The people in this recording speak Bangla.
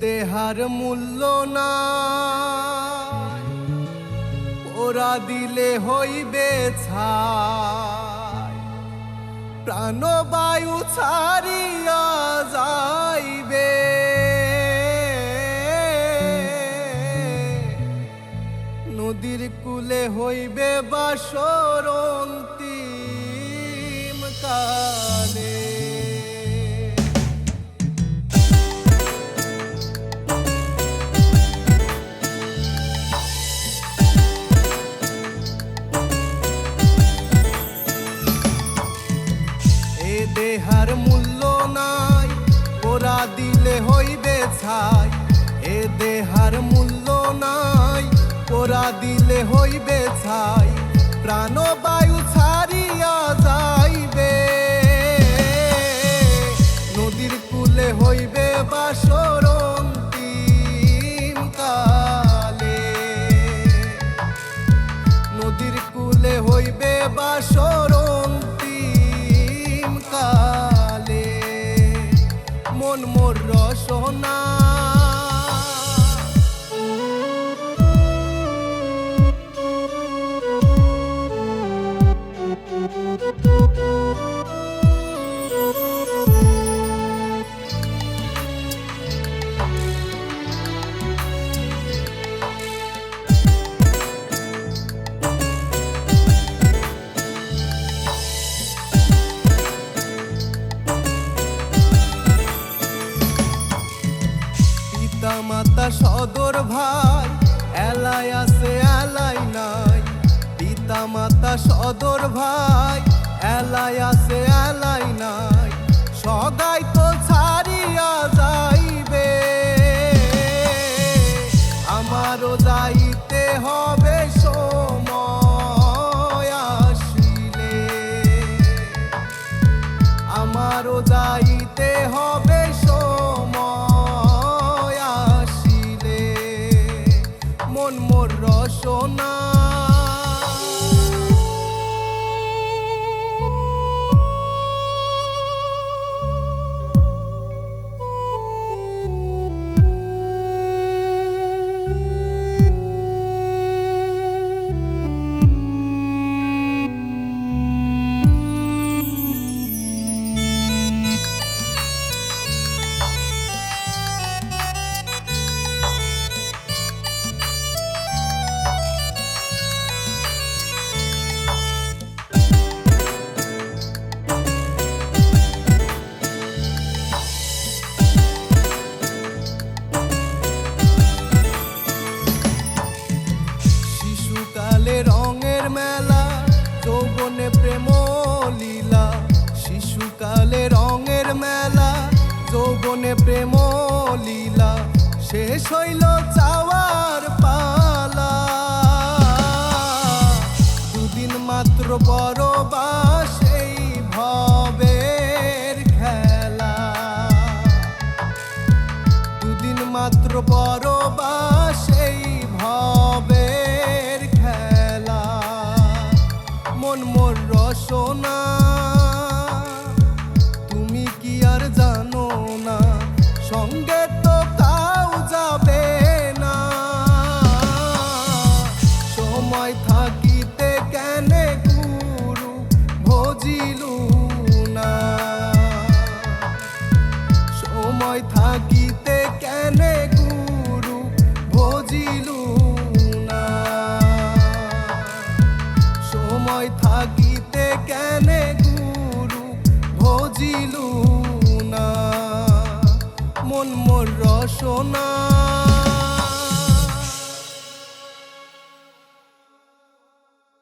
দেহার মূল্য না ওরা দিলে হইবে ছাই। প্রাণবায়ু ছাড়িয়া যাইবে। নদীর কূলে হইবে বাসর অন্তিম কালে। দেহার মূল্য নাই, ওরা দিলে হইবে ছাই। এ দেহার মূল্য নাই, ওরা দিলে হইবে ছাই। প্রাণবায়ু মন মোর রসনা। ভাই এলাই আছে এলাই নাই। পিতা মাতা সদর ভাই এলাই আছে এলাই নাই। মেলা, যৌবনে প্রেম লীলা, শিশুকালে রঙের মেলা, যৌবনে প্রেম লীলা, শেষ হইল চাওয়ার পালা। দুদিন মাত্র বড় সেই ভবের খেলা। দুদিন মাত্র বড় রসনা ভজিলু না। মন মোর রসনা।